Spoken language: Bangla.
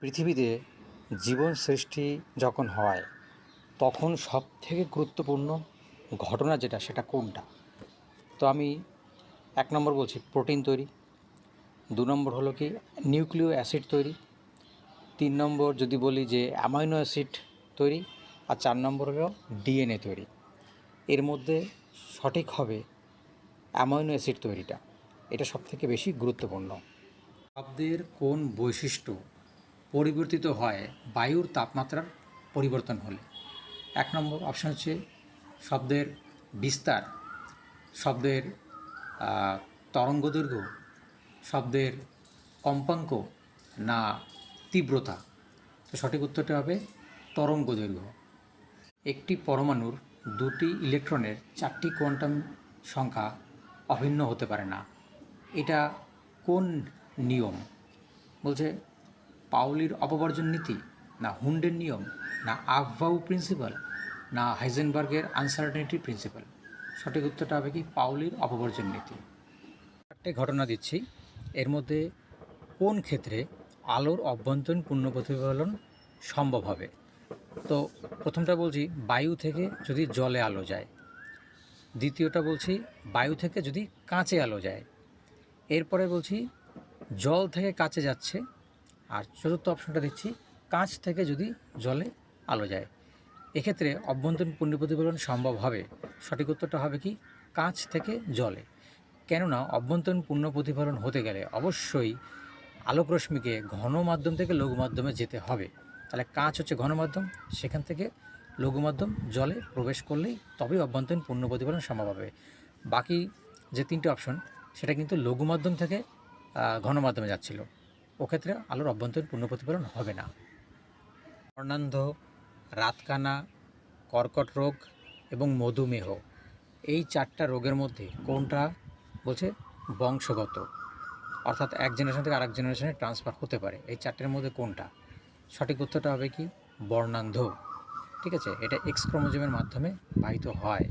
পৃথিবীতে জীবন সৃষ্টি যখন হয়, তখন সব থেকে গুরুত্বপূর্ণ ঘটনা যেটা, সেটা কোনটা? তো আমি এক নম্বর বলছি, প্রোটিন তৈরি। দু নম্বর হলো কি, নিউক্লিয় অ্যাসিড তৈরি। তিন নম্বর যদি বলি যে, অ্যামাইনো অ্যাসিড তৈরি। আর চার নম্বর হলো ডিএনএ তৈরি। এর মধ্যে সঠিক হবে অ্যামাইনো অ্যাসিড তৈরিটা। এটা সবথেকে বেশি গুরুত্বপূর্ণ। শব্দের কোন বৈশিষ্ট্য পরিবর্তিত হয় বায়ুর তাপমাত্রার পরিবর্তন হলে। এক নম্বর অপশান হচ্ছে শব্দের বিস্তার শব্দের আহ, তরঙ্গদৈর্ঘ্য শব্দের কম্পাঙ্ক না তীব্রতা। তো সঠিক উত্তরটা হবে তরঙ্গ দৈর্ঘ্য। একটি পরমাণুর দুটি ইলেকট্রনের চারটি কোয়ান্টাম সংখ্যা অভিন্ন হতে পারে না। এটা কোন নিয়ম? বলছে পাউলির অপবর্জন নীতি, না হুন্ডের নিয়ম, না আফবাউ প্রিন্সিপাল না হাইজেনবার্গের আনসার্টেনিটি প্রিন্সিপাল সঠিক উত্তরটা হবে কি পাউলির অপবর্জন নীতি। চারটে ঘটনা দিচ্ছি। এর মধ্যে কোন ক্ষেত্রে আলোর অভ্যন্তরীণ পূর্ণ প্রতিফলন সম্ভব হবে? তো প্রথমটা বলছি বায়ু থেকে যদি জলে আলো যায়। দ্বিতীয়টা বলছি বায়ু থেকে যদি কাঁচে আলো যায়। এরপরে বলছি জল থেকে কাঁচে যাচ্ছে। আর চতুর্থ অপশনটা দিচ্ছি কাঁচ থেকে যদি জলে আলো যায়। এক্ষেত্রে অভ্যন্তরীণ পূর্ণ প্রতিফলন সম্ভব হবে। সঠিক উত্তরটা হবে কি? কাঁচ থেকে জলে। কেননা অভ্যন্তরীণ পূর্ণ প্রতিফলন হতে গেলে অবশ্যই আলোকরশ্মিকে ঘন মাধ্যম থেকে লঘু মাধ্যমে যেতে হবে। তাহলে কাঁচ হচ্ছে ঘন মাধ্যম, সেখান থেকে লঘু মাধ্যম জলে প্রবেশ করলেই তবেই অভ্যন্তরীণ পূর্ণ প্রতিফলন সম্ভব হবে। বাকি যে তিনটে অপশন, সেটা কিন্তু লঘু মাধ্যম থেকে ঘন মাধ্যমে যাচ্ছিল। ওক্ষেত্রে আলোর অভ্যন্তরীণ পূর্ণ প্রতিফলন হবে না। বর্ণান্ধ রাতকানা, কর্কট রোগ এবং মধুমেহ এই চারটা রোগের মধ্যে কোনটা বলছে বংশগত? অর্থাৎ এক জেনারেশন থেকে আরেক জেনারেশনে ট্রান্সফার হতে পারে। এই চারটের মধ্যে কোনটা? সঠিক উত্তরটা হবে কি বর্ণান্ধ। ঠিক আছে? এটা এক্স ক্রোমোজোমের মাধ্যমে বাহিত হয়।